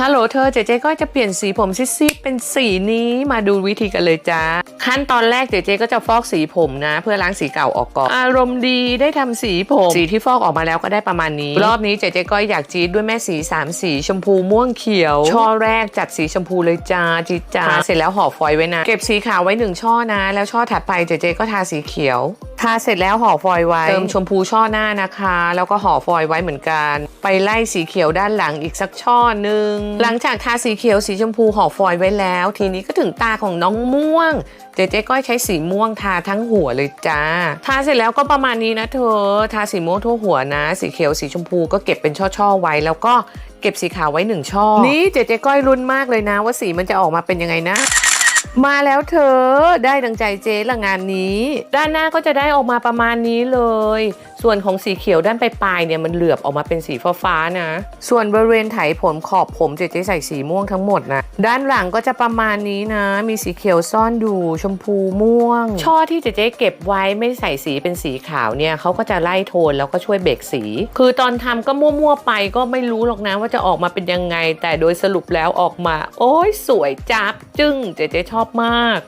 ฮัลโหลเธอเจเจก็จะเปลี่ยนสีผมซีดๆเป็นสีนี้มาดูวิธีกันเลยจ้า ขั้นตอนแรกเจเจก็จะฟอกสีผมนะ เพื่อล้างสีเก่าออกก่อนอารมณ์ดีได้ทำสีผมสีที่ฟอกออกมาแล้วก็ได้ประมาณนี้ รอบนี้เจเจก็อยากจี๊ดด้วยแม่สีสามสีชมพูม่วงเขียว ช่อแรกจัดสีชมพูเลยจ้าจีดจ้าเสร็จแล้วห่อฟอยล์ไว้นะ เก็บสีขาวไว้หนึ่งช่อนะ แล้วช่อถัดไปเจเจก็ทาสีเขียวทาเสร็จแล้วห่อฟอยล์ไว้ เติมชมพูช่อหน้านะคะ แล้วก็ห่อฟอยล์ไว้เหมือนกัน ไปไล่สีเขียวด้านหลังอีกสักช่อหนึ่งหลังจากทาสีเขียวสีชมพูห่อฟอยล์ไว้แล้ว ทีนี้ก็ถึงตาของน้องม่วงเจเจ๊ก้อยใช้สีม่วงทาทั้งหัวเลยจ้า ทาเสร็จแล้วก็ประมาณนี้นะเธอ ทาสีม่วงทั่วหัวนะ สีเขียวสีชมพูก็เก็บเป็นช่อๆไว้ แล้วก็เก็บสีขาวไว้หนึ่งช่อ นี่เจเจ๊ก้อยรุนมากเลยนะ ว่าสีมันจะออกมาเป็นยังไงนะ มาแล้วเธอได้ดังใจเจ๊ละงานนี้ ด้านหน้าก็จะได้ออกมาประมาณนี้เลย ส่วนของสีเขียวด้านปลายๆเนี่ยมันเหลือบออกมาเป็นสีฟ้าๆนะ ส่วนบริเวณไถผมขอบผมเจ๊ใส่สีม่วงทั้งหมดนะ ด้านหลังก็จะประมาณนี้นะ มีสีเขียวซ่อนอยู่ชมพูม่วง ช่อที่เจ๊เก็บไว้ไม่ใส่สีเป็นสีขาวเนี่ยเขาก็จะไล่โทนแล้วก็ช่วยเบรกสี คือตอนทำก็มั่วๆไปก็ไม่รู้หรอกนะว่าจะออกมาเป็นยังไง แต่โดยสรุปแล้วออกมา โอ้ยสวยจับจึ้งเจ๊เจ๊ชอบมาก